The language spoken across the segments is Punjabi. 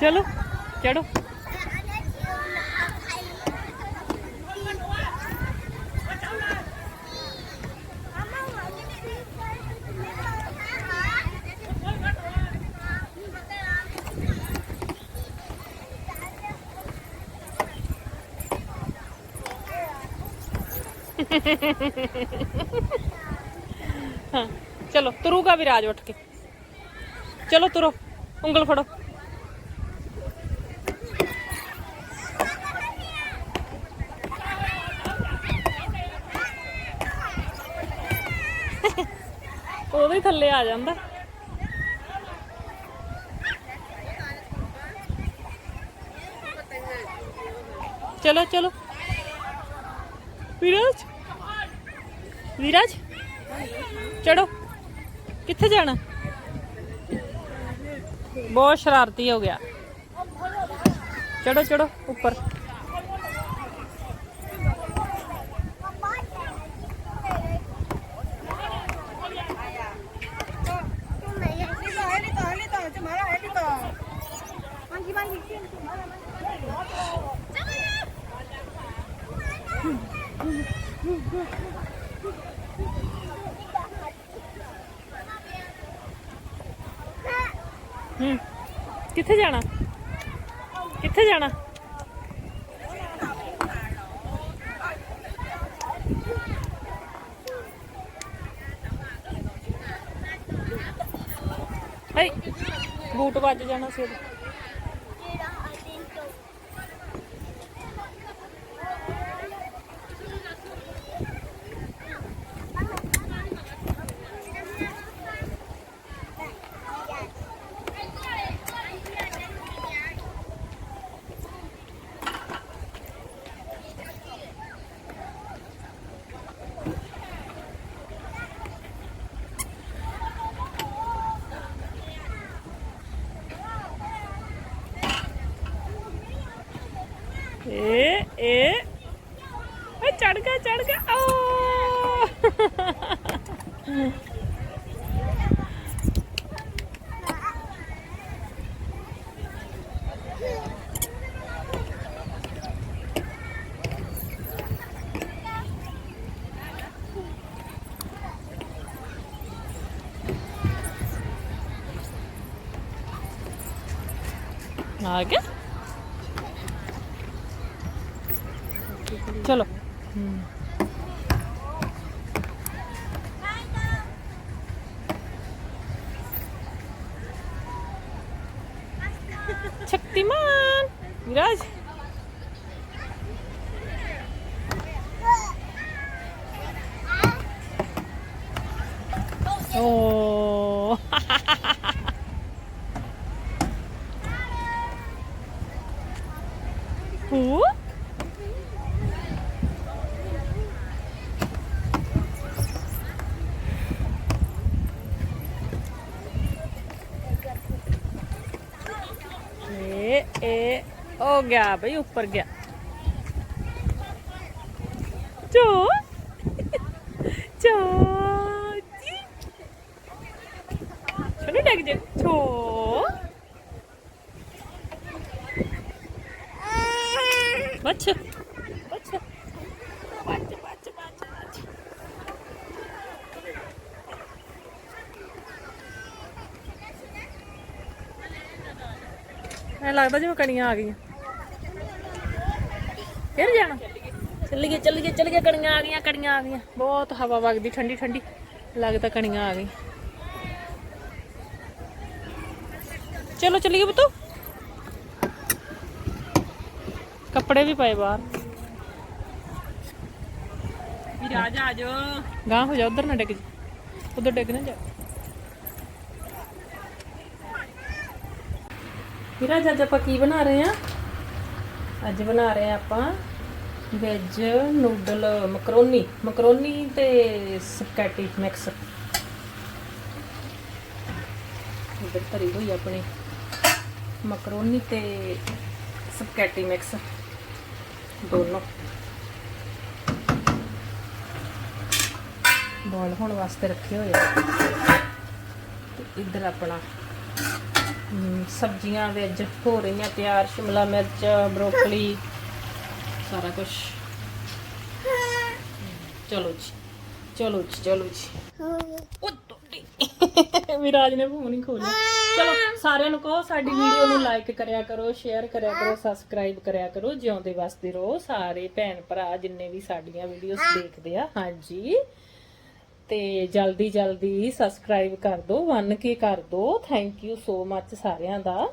ਚਲੋ ਚੜੋ। ਹਾਂ ਚਲੋ ਤੁਰੂਗਾ ਵਿਰਾਜ ਉੱਠ ਕੇ। ਚਲੋ ਤੁਰੋ ਉਂਗਲ ਫੜੋ। ਉਹਦੇ ਥੱਲੇ ਆ ਜਾਂਦਾ। ਚਲੋ ਚਲੋ। ਵਿਰਾਜ? ਵਿਰਾਜ? ਚੜੋ। ਕਿੱਥੇ ਜਾਣਾ? ਬਹੁਤ ਸ਼ਰਾਰਤੀ ਹੋ ਗਿਆ। ਚੜੋ ਚੜੋ, ਉੱਪਰ। ਹੂੰ। ਕਿੱਥੇ ਜਾਣਾ? ਕਿੱਥੇ ਜਾਣਾ? ਹਈ ਬੂਟ ਵੱਜ ਜਾਣਾ ਸੀ। ਏ ਏ ਏ ਚੜ ਗਿਆ ਚੜ ਗਿਆ ਆ ਆ ਗਿਆ ਚਲੋ ਸ਼ਕਤੀਮਾਨ ਵਿਰਾਜ ਓ ਹੂ ਏ ਏ ਹੋ ਗਿਆ ਬਈ, ਉੱਪਰ ਗਿਆ। ਚੋ। ਚੋ। ਜੀ ਚਲੋ ਡੱਗ ਜੇ। ਚੋ। ਬੱਚ। ਬੱਚ। ਬੱਚ ਬੱਚ ਬੱਚ ਐ ਲੱਗਦਾ ਜਿਵੇਂ ਕਣੀਆਂ ਆ ਗਈਆਂ। ਫਿਰ ਜਾਣਾ? ਚੱਲੀਏ ਚੱਲੀਏ ਚੱਲੀਏ ਕਣੀਆਂ ਆ ਗਈਆਂ ਕਣੀਆਂ ਆ ਗਈਆਂ। ਬਹੁਤ ਹਵਾ ਵਗਦੀ ਠੰਡੀ ਠੰਡੀ। ਲੱਗਦਾ ਕਣੀਆਂ ਆ ਗਈ ਚਲੋ ਚੱਲੀਏ ਬਤੋ ਕੱਪੜੇ ਵੀ ਪਏ ਬਾਹਰ। ਵਿਰਾਜ ਆ ਜਾ ਗਾਂ ਹੋ ਜਾ ਉਧਰ ਨਾ ਡਿੱਗ ਜਾ ਉਧਰ ਡਿੱਗ ਨਾ ਜਾ। ਵੀਰਾ ਅੱਜ ਆਪਾਂ ਕੀ ਬਣਾ ਰਹੇ ਆ? ਅੱਜ ਬਣਾ ਰਹੇ ਆਪਾਂ ਵੈਜ ਨੂਡਲ ਮਕਰੋਨੀ ਮਕਰੋਨੀ ਤੇ ਸਪੈਗੇਟੀ ਮਿਕਸ ਇਧਰ ਧਰੀ ਹੋਈ ਆਪਣੀ। ਮਕਰੋਨੀ ਤੇ ਸਪੈਗੇਟੀ ਮਿਕਸ ਦੋਨੋਂ। ਬੋਇਲ ਹੋਣ ਵਾਸਤੇ ਰੱਖੇ ਹੋਏ ਆ। ਤੇ ਇੱਧਰ ਆਪਣਾ ਸਬਜ਼ੀਆਂ ਵਿੱਚ ਹੋ ਰਹੀਆਂ ਤਿਆਰ, ਸ਼ਿਮਲਾ ਮਿਰਚ, ਬਰੋਕਲੀ, ਸਾਰਾ ਕੁਝ ਚਲੋ ਜੀ ਚਲੋ ਜੀ ਚਲੋ ਜੀ। ਉਹ ਤੁਹਾਡੀ। ਵਿਰਾਜ ਨੇ ਫੋਨ ਹੀ ਖੋਲਿਆ ਚਲੋ, ਸਾਰਿਆਂ ਨੂੰ ਕਹੋ, ਸਾਡੀ ਵੀਡੀਓ ਨੂੰ ਲਾਈਕ ਕਰਿਆ ਕਰੋ ਸ਼ੇਅਰ ਕਰਿਆ ਕਰੋ ਸਬਸਕ੍ਰਾਈਬ ਕਰਿਆ ਕਰੋ, ਜਿਉਂਦੇ ਵਸਦੇ ਰਹੋ ਸਾਰੇ ਭੈਣ ਭਰਾ, ਜਿੰਨੇ ਵੀ ਸਾਡੀਆਂ ਵੀਡੀਓਜ਼ ਦੇਖਦੇ ਆ। ਹਾਂਜੀ। ਤੇ ਜਲਦੀ ਜਲਦੀ ਸਬਸਕ੍ਰਾਈਬ ਕਰ ਦਿਓ ਵਨ ਕੇ ਕਰ ਦਿਓ ਥੈਂਕ ਯੂ ਸੋ ਮੱਚ ਸਾਰਿਆਂ ਦਾ।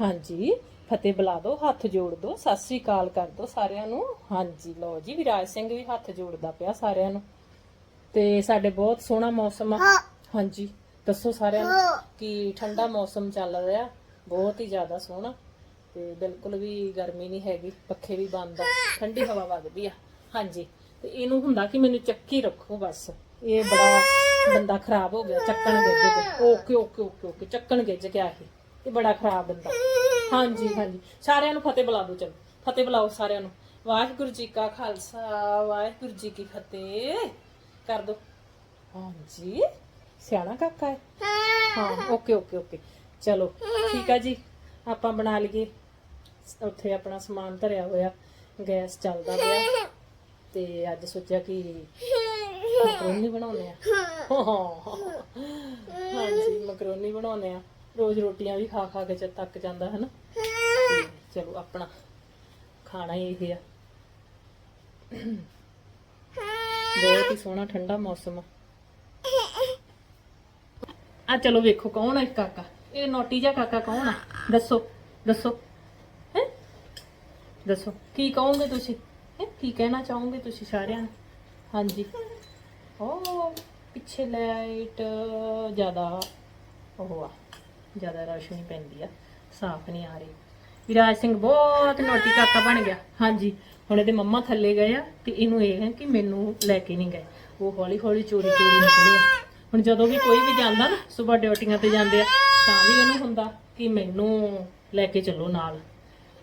ਹਾਂਜੀ ਫਤਿਹ ਬੁਲਾ ਦਿਓ ਹੱਥ ਜੋੜ ਦਿਓ ਸਤਿ ਸ੍ਰੀ ਅਕਾਲ ਕਰ ਦਿਓ ਸਾਰਿਆਂ ਨੂੰ। ਹਾਂਜੀ ਲਓ ਜੀ ਵਿਰਾਜ ਸਿੰਘ ਵੀ ਹੱਥ ਜੋੜਦਾ ਪਿਆ ਸਾਰਿਆਂ ਨੂੰ। ਤੇ ਸਾਡੇ ਬਹੁਤ ਸੋਹਣਾ ਮੌਸਮ ਆ। ਹਾਂਜੀ ਦੱਸੋ ਸਾਰਿਆਂ ਨੂੰ ਕਿ ਠੰਡਾ ਮੌਸਮ ਚੱਲ ਰਿਹਾ। ਬਹੁਤ ਹੀ ਜ਼ਿਆਦਾ ਸੋਹਣਾ। ਤੇ ਬਿਲਕੁਲ ਵੀ ਗਰਮੀ ਨਹੀਂ ਹੈਗੀ ਪੱਖੇ ਵੀ ਬੰਦ ਆ। ਠੰਡੀ ਹਵਾ ਵਗਦੀ ਆ। ਹਾਂਜੀ ਤੇ ਇਹਨੂੰ ਹੁੰਦਾ ਕਿ ਮੈਨੂੰ ਚੱਕੀ ਰੱਖੋ ਬਸ। ਇਹ ਬੜਾ ਬੰਦਾ ਖਰਾਬ ਹੋ ਗਿਆ, ਚੱਕਣ ਗਿੱਜ ਗਿਆ ਓਕੇ ਓਕੇ ਓਕੇ ਓਕੇ, ਚੱਕਣ ਗਿੱਜ ਗਿਆ ਇਹ। ਇਹ ਬੜਾ ਖਰਾਬ ਬੰਦਾ। ਹਾਂਜੀ ਹਾਂਜੀ। ਸਾਰਿਆਂ ਨੂੰ ਫਤਿਹ ਬੁਲਾ ਦਿਓ, ਚਲੋ। ਫਤਿਹ ਬੁਲਾਓ ਸਾਰਿਆਂ ਨੂੰ। ਵਾਹਿਗੁਰੂ ਜੀ ਕਾ ਖਾਲਸਾ, ਵਾਹਿਗੁਰੂ ਜੀ ਕੀ ਫਤਿਹ। ਕਰ ਦੋ। ਹਾਂਜੀ। ਸਿਆਣਾ ਕਾਕਾ ਹੈ। ਹਾਂ, ਓਕੇ ਓਕੇ ਓਕੇ। ਚਲੋ, ਠੀਕ ਆ ਜੀ। ਆਪਾਂ ਬਣਾ ਲਈਏ। ਉੱਥੇ ਆਪਣਾ ਸਮਾਨ ਧਰਿਆ ਹੋਇਆ। ਗੈਸ ਚੱਲਦਾ ਪਿਆ। ਤੇ ਅੱਜ ਸੋਚਿਆ ਕਿ ਮਕਰੋਨੀ ਬਣਾਉਨੇ ਆ। ਹਾਂਜੀ, ਮਕਰੋਨੀ ਬਣਾਉਨੇ ਆ। ਰੋਜ਼ ਰੋਟੀਆਂ ਵੀ ਖਾ ਖਾ ਕੇ ਚ ਤੱਕ ਜਾਂਦਾ ਹੈ ਨਾ ਚਲੋ, ਆਪਣਾ ਖਾਣਾ ਹੀ ਇਹ ਆ। ਬਹੁਤ ਹੀ ਸੋਹਣਾ, ਠੰਡਾ ਮੌਸਮ ਆ। ਆ, ਚਲੋ ਵੇਖੋ ਕੌਣ ਹੈ ਕਾਕਾ? ਇਹ ਨੋਟੀ ਜਿਹਾ ਕਾਕਾ ਕੌਣ ਆ? ਦੱਸੋ ਦੱਸੋ। ਹੈ? ਦੱਸੋ, ਕੀ ਕਹੋਗੇ ਤੁਸੀਂ? ਕੀ ਕਹਿਣਾ ਚਾਹੋਗੇ ਤੁਸੀਂ ਸਾਰਿਆਂ ਨੂੰ? ਹਾਂਜੀ। ਉਹ ਪਿੱਛੇ ਲਾਈਟ ਜ਼ਿਆਦਾ, ਉਹ ਆ, ਜ਼ਿਆਦਾ ਰੌਸ਼ਨੀ ਪੈਂਦੀ ਆ, ਸਾਫ਼ ਨਹੀਂ ਆ ਰਹੀ। ਵਿਰਾਜ ਸਿੰਘ ਬਹੁਤ ਨੋਟੀ ਕਾਕਾ ਬਣ ਗਿਆ। ਹਾਂਜੀ, ਹੁਣ ਇਹਦੇ ਮੰਮਾ ਥੱਲੇ ਗਏ ਆ ਤੇ ਇਹਨੂੰ ਇਹ ਹੈ ਕਿ ਮੈਨੂੰ ਲੈ ਕੇ ਨਹੀਂ ਗਏ। ਉਹ ਹੌਲੀ ਹੌਲੀ ਚੋਰੀ ਚੋਰੀ ਨਿਕਲੇ ਆ। ਹੁਣ ਜਦੋਂ ਵੀ ਕੋਈ ਵੀ ਜਾਂਦਾ ਨਾ, ਸਵੇਰ ਡਿਊਟੀਆਂ ਤੇ ਜਾਂਦੇ ਆ, ਤਾਂ ਵੀ ਇਹਨੂੰ ਹੁੰਦਾ ਕਿ ਮੈਨੂੰ ਲੈ ਕੇ ਚੱਲੋ ਨਾਲ।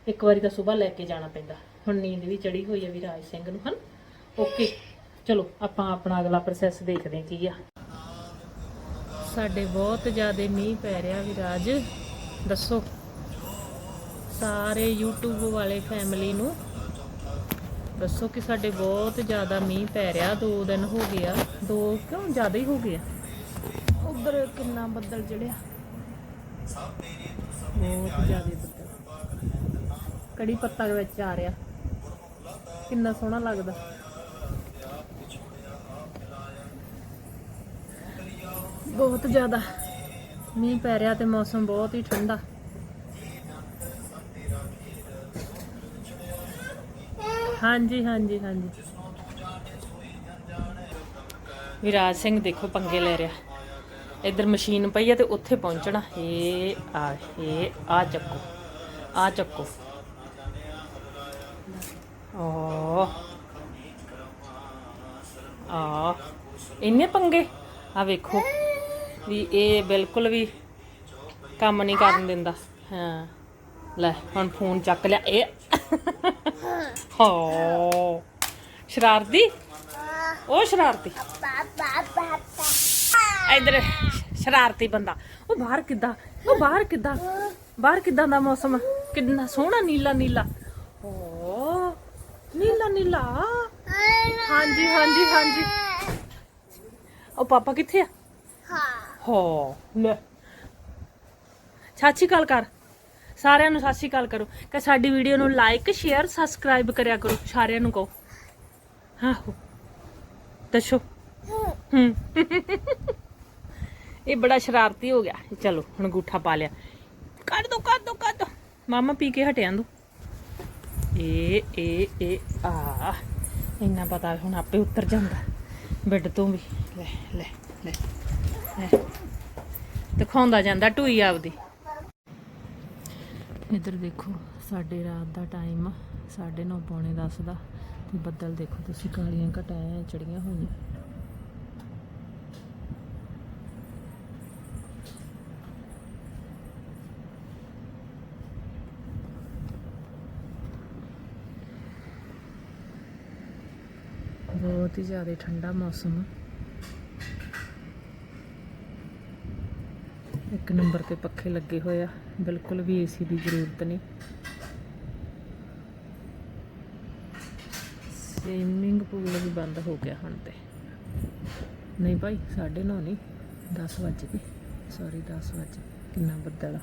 ਇੱਕ ਵਾਰੀ ਤਾਂ ਸਵੇਰ ਲੈ ਕੇ ਜਾਣਾ ਪੈਂਦਾ। ਹੁਣ ਨੀਂਦ ਵੀ ਚੜੀ ਹੋਈ ਹੈ ਵਿਰਾਜ ਸਿੰਘ ਨੂੰ, ਹਨ? ਓਕੇ ਚਲੋ, ਆਪਾਂ ਆਪਣਾ ਅਗਲਾ ਪ੍ਰੋਸੈਸ ਦੇਖਦੇ ਹਾਂ ਕੀ ਆ। ਸਾਡੇ ਬਹੁਤ ਜ਼ਿਆਦਾ ਮੀਂਹ ਪੈ ਰਿਹਾ ਵਿਰਾਜ, ਦੱਸੋ? ਸਾਰੇ YouTube ਵਾਲੇ ਫੈਮਿਲੀ ਨੂੰ ਦੱਸੋ ਕਿ ਸਾਡੇ ਬਹੁਤ ਜ਼ਿਆਦਾ ਮੀਂਹ ਪੈ ਰਿਹਾ, ਦੋ ਦਿਨ ਹੋ ਗਏ ਆ। ਦੋ ਕਿਉਂ ਜ਼ਿਆਦਾ ਹੀ ਹੋ ਗਏ ਆ? ਉਧਰ ਕਿੰਨਾ ਬੱਦਲ ਚੜਿਆ? ਬਹੁਤ ਜ਼ਿਆਦਾ ਬੱਦਲ। ਕੜੀ ਪੱਤਾ ਦੇ ਵਿੱਚ ਆ ਰਿਹਾ। ਕਿੰਨਾ ਸੋਹਣਾ ਲੱਗਦਾ। ਬਹੁਤ ਜ਼ਿਆਦਾ। ਮੀਂਹ ਪੈ ਰਿਹਾ ਤੇ ਮੌਸਮ ਬਹੁਤ ਹੀ ਠੰਡਾ। ਹਾਂਜੀ ਹਾਂਜੀ ਹਾਂਜੀ। ਵਿਰਾਜ ਸਿੰਘ ਦੇਖੋ ਪੰਗੇ ਲੈ ਰਿਹਾ। ਇੱਧਰ ਮਸ਼ੀਨ ਪਈ ਆ ਤੇ ਉੱਥੇ ਪਹੁੰਚਣਾ। ਇਹ ਆ ਇਹ ਆ ਚੱਕੋ। ਆ ਚੱਕੋ। ਓ। ਆ। ਇੰਨੇ ਪੰਗੇ? ਆ ਵੇਖੋ। ਵੀ ਇਹ ਬਿਲਕੁਲ ਵੀ ਕੰਮ ਨਹੀਂ ਕਰਨ ਦਿੰਦਾ। ਹਾਂ। ਲੈ, ਹੁਣ ਫੋਨ ਚੱਕ ਲਿਆ, ਇਹ। ਹੋ। ਸ਼ਰਾਰਤੀ? ਉਹ ਸ਼ਰਾਰਤੀ। ਇਧਰ ਸ਼ਰਾਰਤੀ ਬੰਦਾ। ਉਹ ਬਾਹਰ ਕਿੱਦਾਂ? ਉਹ ਬਾਹਰ ਕਿੱਦਾਂ? ਬਾਹਰ ਕਿੱਦਾਂ ਦਾ ਮੌਸਮ? ਕਿੰਨਾ ਸੋਹਣਾ, ਨੀਲਾ ਨੀਲਾ। ਓ ਨੀਲਾ ਨੀਲਾ। ਹਾਂਜੀ ਹਾਂਜੀ ਹਾਂਜੀ। ਉਹ ਪਾਪਾ ਕਿੱਥੇ ਆ? ਹਾਂ। ਲੈ। ਸਤਿ ਸ਼੍ਰੀ ਅਕਾਲ ਕਰ ਸਾਰਿਆਂ ਨੂੰ ਸਤਿ ਸ਼੍ਰੀ ਅਕਾਲ ਕਰੋ। ਕਿ ਸਾਡੀ ਵੀਡੀਓ ਨੂੰ ਲਾਈਕ ਸ਼ੇਅਰ ਸਬਸਕ੍ਰਾਈਬ ਕਰਿਆ ਕਰੋ। ਸਾਰਿਆਂ ਨੂੰ ਕਹੋ। ਆਹੋ। ਦੱਸੋ। ਹੂੰ। ਇਹ ਬੜਾ ਸ਼ਰਾਰਤੀ ਹੋ ਗਿਆ। ਚਲੋ, ਹੁਣ ਅੰਗੂਠਾ ਪਾ ਲਿਆ। ਕੱਢ ਦੋ ਕੱਢ ਦੋ ਕੱਢ ਦੋ। ਮਾਮਾ ਪੀ ਕੇ ਹਟਿਆਂ ਦੋ ਏ ਇਹ ਇਹ ਆ। ਇੰਨਾ ਪਤਾ ਹੁਣ ਆਪੇ ਉਤਰ ਜਾਂਦਾ। ਬੈੱਡ ਤੋਂ ਵੀ। ਲੈ ਲੈ ਲੈ। ਦਿਖਾਉਂਦਾ ਜਾਂਦਾ ਟੂਈ ਆਪਦੀ। ਇੱਧਰ ਦੇਖੋ, ਸਾਡੇ ਰਾਤ ਦਾ ਟਾਈਮ ਆ 9:30 ਪੌਣੇ 10 ਦਾ। ਤੇ ਬੱਦਲ ਦੇਖੋ ਤੁਸੀਂ, ਕਾਲੀਆਂ ਘਟਾਇਆ ਚੜੀਆਂ ਹੋਈਆਂ। ਬਹੁਤ ਹੀ ਜ਼ਿਆਦਾ ਠੰਡਾ ਮੌਸਮ। ਆ ਇੱਕ ਨੰਬਰ ਤੇ ਪੱਖੇ ਲੱਗੇ ਹੋਏ ਆ। ਬਿਲਕੁਲ ਵੀ ਏਸੀ ਦੀ ਜ਼ਰੂਰਤ ਨਹੀਂ। ਸਵਿਮਿੰਗ ਪੂਲ ਵੀ ਬੰਦ ਹੋ ਗਿਆ ਹੁਣ ਤੇ। ਨਹੀਂ ਭਾਈ 9:30 ਨਹੀਂ 10 ਵਜੇ ਗਏ। ਸੌਰੀ 10 ਵਜੇ ਕਿੰਨਾ ਬੱਦਲ ਆ।